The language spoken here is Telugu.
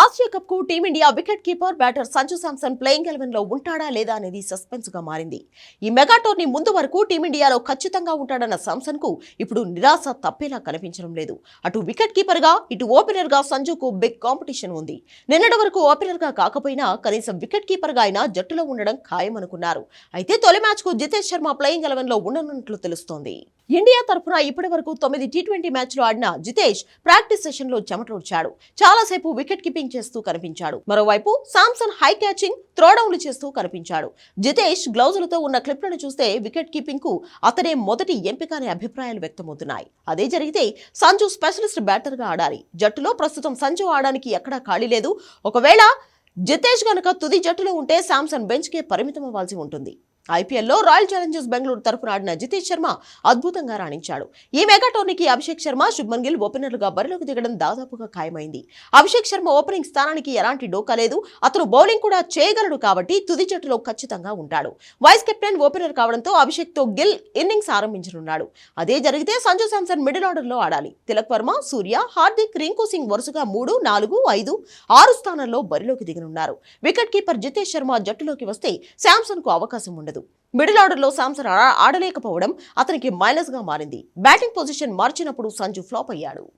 Asia కప్కు team India wicket keeper batter Sanju Samson playing ఎలెవెన్లో ఉంటాడా లేదా అనేది సస్పెన్స్గా మారింది. ఈ మెగా టోర్నీ ముందు వరకు టీమిండియాలో ఖచ్చితంగా ఉంటాడన్న సామ్సన్కు ఇప్పుడు నిరాశ తప్పేలా కనిపించడం లేదు. అటు వికెట్ కీపర్గా ఇటు ఓపెనర్గా సంజుకు బిగ్ కాంపిటీషన్ ఉంది. నిన్నటి వరకు ఓపెనర్గా కాకపోయినా కనీసం వికెట్ కీపర్గా అయినా జట్టులో ఉండడం ఖాయమనుకున్నారు. అయితే తొలి మ్యాచ్కు జితేష్ శర్మ ప్లేయింగ్ ఎలెవెన్లో ఉండనున్నట్లు తెలుస్తోంది. ఇండియా తరఫున ఇప్పటి వరకు తొమ్మిది టీ ట్వంటీ మ్యాచ్లు ఆడిన జితేష్ ప్రాక్టీస్ సెషన్లో చెమటోడ్చాడు చాలాసేపు వికెట్ కీపింగ్ చేస్తూ కనిపించాడు. మరోవైపు సామ్సన్ హై క్యాచింగ్ త్రోడౌన్లు చేస్తూ కనిపించాడు. జితేష్ గ్లౌజులతో ఉన్న క్లిప్లను చూస్తే వికెట్ కీపింగ్కు అతనే మొదటి ఎంపిక అనే అభిప్రాయాలు వ్యక్తమవుతున్నాయి. అదే జరిగితే సంజు స్పెషలిస్ట్ బ్యాటర్గా ఆడాలి. జట్టులో ప్రస్తుతం సంజు ఆడడానికి ఎక్కడా ఖాళీ లేదు. ఒకవేళ జితేష్ గనుక తుది జట్టులో ఉంటే శాంసన్ బెంచ్కే పరిమితం అవ్వాల్సి ఉంటుంది. ఐపీఎల్లో రాయల్ ఛాలెంజర్స్ బెంగళూరు తరఫున ఆడిన జితేష్ శర్మ అద్భుతంగా రాణించాడు. ఈ మెగా టోర్నీకి అభిషేక్ శర్మ శుభ్మన్ గిల్ ఓపెనర్లుగా బరిలోకి దిగడం దాదాపుగా ఖాయమైంది. అభిషేక్ శర్మ ఓపెనింగ్ స్థానానికి ఎలాంటి డోకా లేదు. అతను బౌలింగ్ కూడా చేయగలడు కాబట్టి తుది జట్టులో ఖచ్చితంగా ఉంటాడు. వైస్ కెప్టెన్ ఓపెనర్ కావడంతో అభిషేక్తో గిల్ ఇన్నింగ్స్ ఆరంభించనున్నాడు. అదే జరిగితే సంజు శాంసన్ మిడిల్ ఆర్డర్లో ఆడాలి. తిలక్ వర్మ సూర్య హార్దిక్ రింకు సింగ్ వరుసగా మూడు నాలుగు ఐదు ఆరు స్థానాల్లో బరిలోకి దిగనున్నారు. వికెట్ కీపర్ జితేష్ శర్మ జట్టులోకి వస్తే శాంసన్కు అవకాశం ఉండదు. మిడిల్ ఆర్డర్లో శాంసన్ ఆడలేకపోవడం అతనికి మైనస్గా మారింది. బ్యాటింగ్ పొజిషన్ మార్చినప్పుడు సంజు ఫ్లాప్ అయ్యాడు.